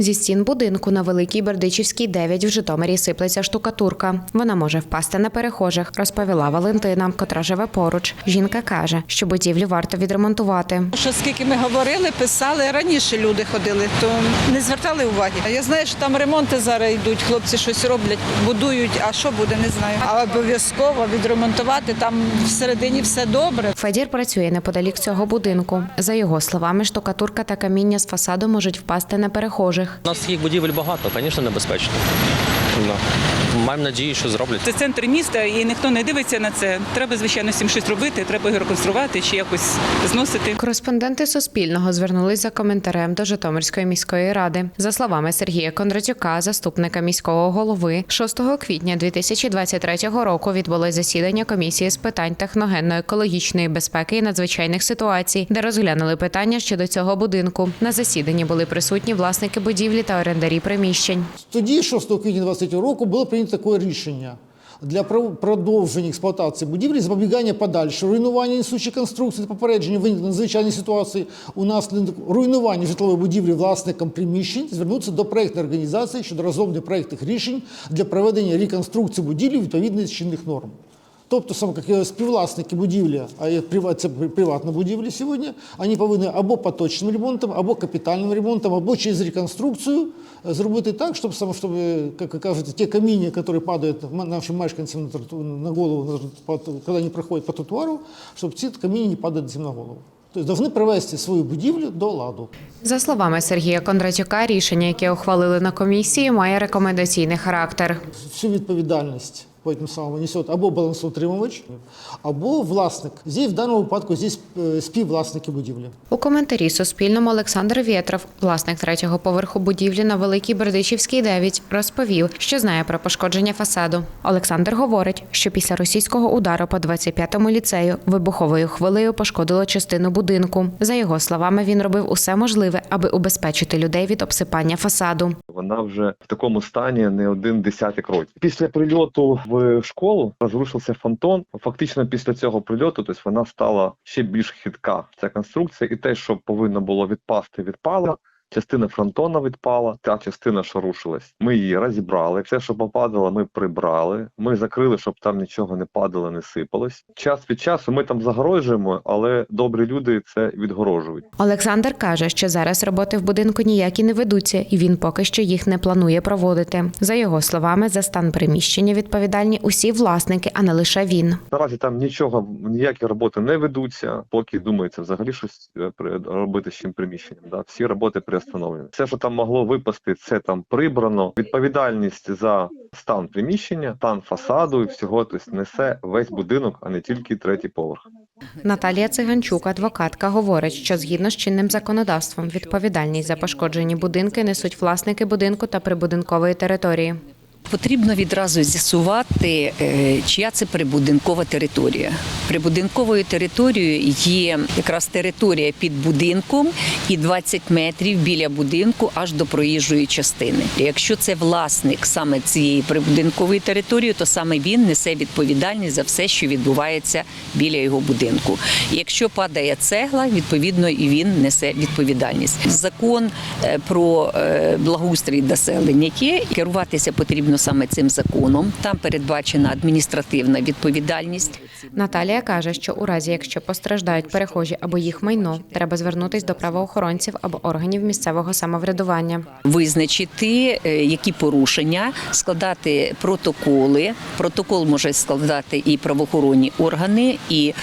Зі стін будинку на Великій Бердичівській 9 в Житомирі сиплеться штукатурка. Вона може впасти на перехожих, розповіла Валентина, котра живе поруч. Жінка каже, що будівлю варто відремонтувати. Що скільки ми говорили, писали, раніше люди ходили, то не звертали уваги. Я знаю, що там ремонти зараз йдуть, хлопці щось роблять, будують, а що буде, не знаю. А обов'язково відремонтувати, там всередині все добре. Федір працює неподалік цього будинку. За його словами, штукатурка та каміння з фасаду можуть впасти на перехожих. У нас таких будівель багато, звісно, небезпечно. Маємо надію, що зроблять. Це центр міста, і ніхто не дивиться на це. Треба, звичайно, цим щось робити, треба його реконструвати чи якось зносити. Кореспонденти Суспільного звернулись за коментарем до Житомирської міської ради. За словами Сергія Кондратюка, заступника міського голови, 6 квітня 2023 року відбулось засідання комісії з питань техногенно-екологічної безпеки і надзвичайних ситуацій, де розглянули питання щодо цього будинку. На засіданні були присутні власники будівлі та орендарі приміщень. Тоді, 6 квітня 2023 року, було прийнято таке рішення. Для продовження експлуатації будівлі, запобігання подальше, руйнування несучих конструкцій попередження виникнення надзвичайної ситуації унаслідок руйнування житлової будівлі власникам приміщень звернутися до проєктної організації щодо розробки проєктних рішень для проведення реконструкції будівлі відповідно чинних норм. Тобто, саме як співвласники будівлі, а це приватна будівля сьогодні, вони повинні або поточним ремонтом, або капітальним ремонтом, або через реконструкцію е, зробити так, щоб саме щоб, е, як ви кажете, ті каміння, які падають нашим мешканцям на, голову, коли вони проходять по тротуару, щоб ці каміння не падали на голову. Тобто повинні привести свою будівлю до ладу. За словами Сергія Кондратюка, рішення, яке ухвалили на комісії, має рекомендаційний характер. Всю відповідальність по этим самым несе або балансоутримувач, або власник. Здесь в даному випадку е, співвласники будівлі. У коментарі Суспільному Олександр Вєтров, власник третього поверху будівлі на Великій Бердичівській 9, розповів, що знає про пошкодження фасаду. Олександр говорить, що після російського удару по 25-му ліцею вибуховою хвилею пошкодило частину будинку. За його словами, він робив усе можливе, аби убезпечити людей від обсипання фасаду. Вона вже в такому стані не один десяток років. Після прильоту в школу розрушився фонтон. Фактично після цього прильоту, тобто вона стала ще більш хитка. Ця конструкція, і те, що повинно було відпасти, відпало. Частина фронтона відпала, та частина, що рушилась. Ми її розібрали. Все, що попадало, ми прибрали. Ми закрили, щоб там нічого не падало, не сипалось. Час від часу ми там загорожуємо, але добрі люди це відгорожують. Олександр каже, що зараз роботи в будинку ніякі не ведуться, і він поки що їх не планує проводити. За його словами, за стан приміщення відповідальні усі власники, а не лише він. Наразі там нічого, ніякі роботи не ведуться, поки думається взагалі щось е, робити з цим приміщенням. Да? Всі роботи приостановлені. Все, що там могло випасти, це там прибрано. Відповідальність за стан приміщення, стан фасаду і всього тобто, несе весь будинок, а не тільки третій поверх. Наталія Циганчук, адвокатка, говорить, що згідно з чинним законодавством відповідальність за пошкоджені будинки несуть власники будинку та прибудинкової території. Потрібно відразу з'ясувати, е, чия це прибудинкова територія. Прибудинковою територією є якраз територія під будинком і 20 метрів біля будинку аж до проїжджої частини. Якщо це власник саме цієї прибудинкової території, то саме він несе відповідальність за все, що відбувається біля його будинку. Якщо падає цегла, відповідно і він несе відповідальність. Закон е, про е, благоустрій населення є. Керуватися потрібно саме цим законом. Там передбачена адміністративна відповідальність. Наталія каже, що у разі, якщо постраждають перехожі або їх майно, треба звернутись до правоохоронців або органів місцевого самоврядування. Визначити, е, які порушення, складати протоколи. Протокол може складати і правоохоронні органи, і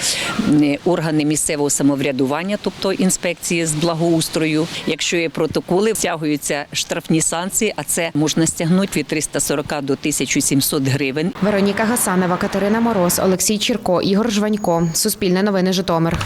органи місцевого самоврядування, тобто інспекції з благоустрою. Якщо є протоколи, стягуються штрафні санкції, а це можна стягнути від 340 до 1700 гривень. Вероніка Гасанова, Катерина Мороз, Олексій Чірко, Ігор Жванько. Суспільне новини Житомир.